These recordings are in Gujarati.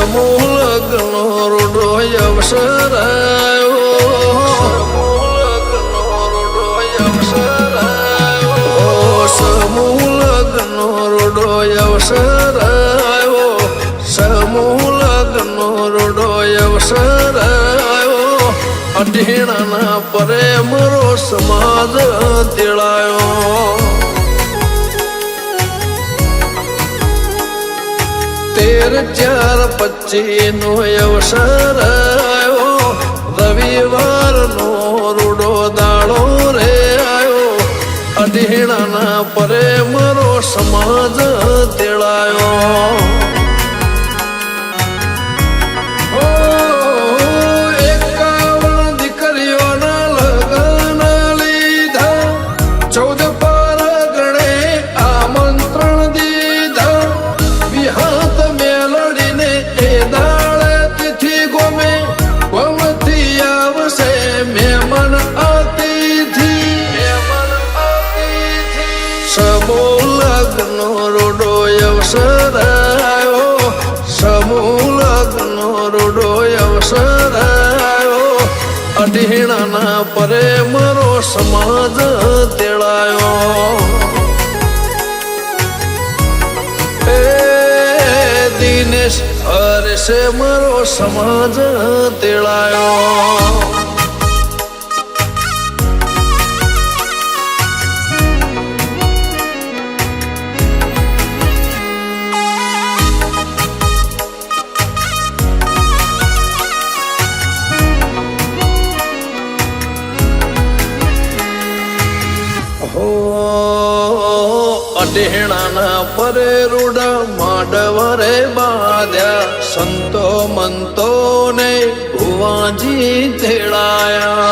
સમૂહ લગ્નો રૂડો અવસર આવ્યો સમૂહ લગ્નો રૂડો અવસર આવ્યો સમૂહ લગ્નો રૂડો અવસર આવ્યો અઢીણાના પરે મરો સમાજ તેડાયો તેર ચાર પચીસ નો અવસર આવ્યો રવિવાર નો રૂડો દાડો રે આવ્યો અઢીણાના પરે મારો સમાજ તેડાયો. સમૂહ લગ્નો રોડો અવસર આવ્યો. સમૂહ લગ્નો રોડો અવસર આવ્યો. અઢીણાના પરે મારો સમાજ તેડાયો એ દિનેશ હર્ષે મારો સમાજ તેડાયો. અઢેણાના પરે રૂડા માડવરે બાદ્યા સંતો મંતો ને ભુવાજી તેડાયા.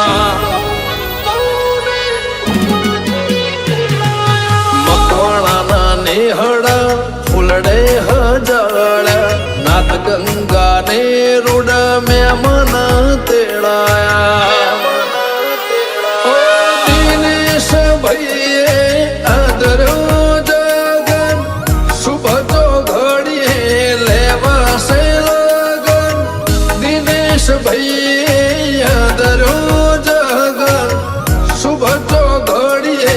દિનેશ ભાઈએ આદર્યો જગન શુભતો ઘડીએ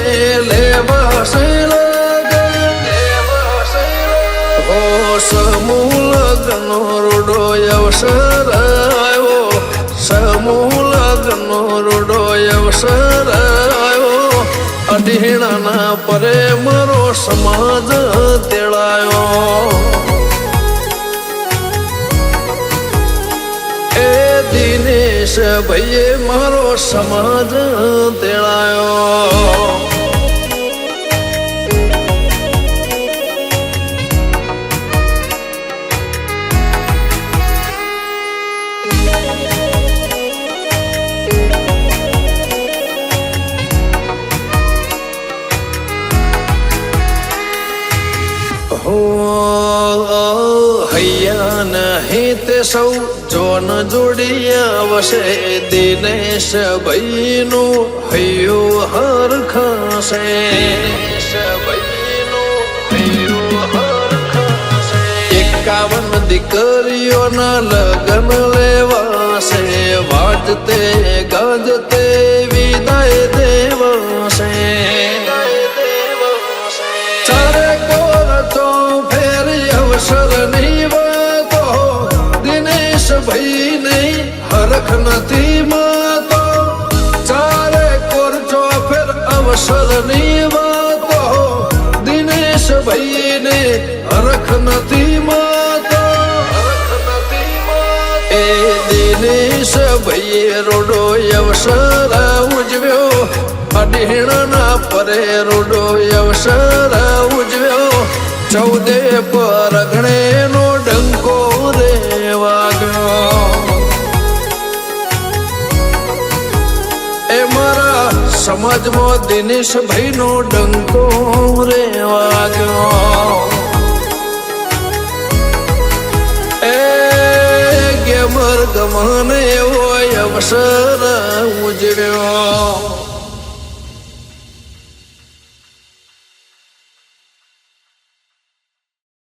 હો સમૂહ લગ્નો રૂડો અવસર આવ્યો. સમૂહ લગ્નો રૂડો અવસર આવ્યો. અઢીણાના પરે મારો સમાજ તેડાયો. દિનેશ ભાઈએ મારો સમાજ તેળાયો હૈયા નહીં તે સૌ જોન જોડી આવશે દિનેશ ભાઈનું હૈયું હર ખાશે. એકાવન દીકરીઓના લગ્ન લેવાશે. વાજતે ગાજતે ની વાતો દિનેશ ભાઈ ને હરખ નથી માતો. એ દિનેશ ભાઈ રોડો અવસર ઉજવ્યો, અઢીણના પરે રોડો અવસર ઉજવ્યો. ચૌદે પરગણે સમાજમાં દિનેશ ભાઈ નો ડંકો રે વાગ્યો એ ગેમર ગમન એવો અવસર ઉજવ્યો.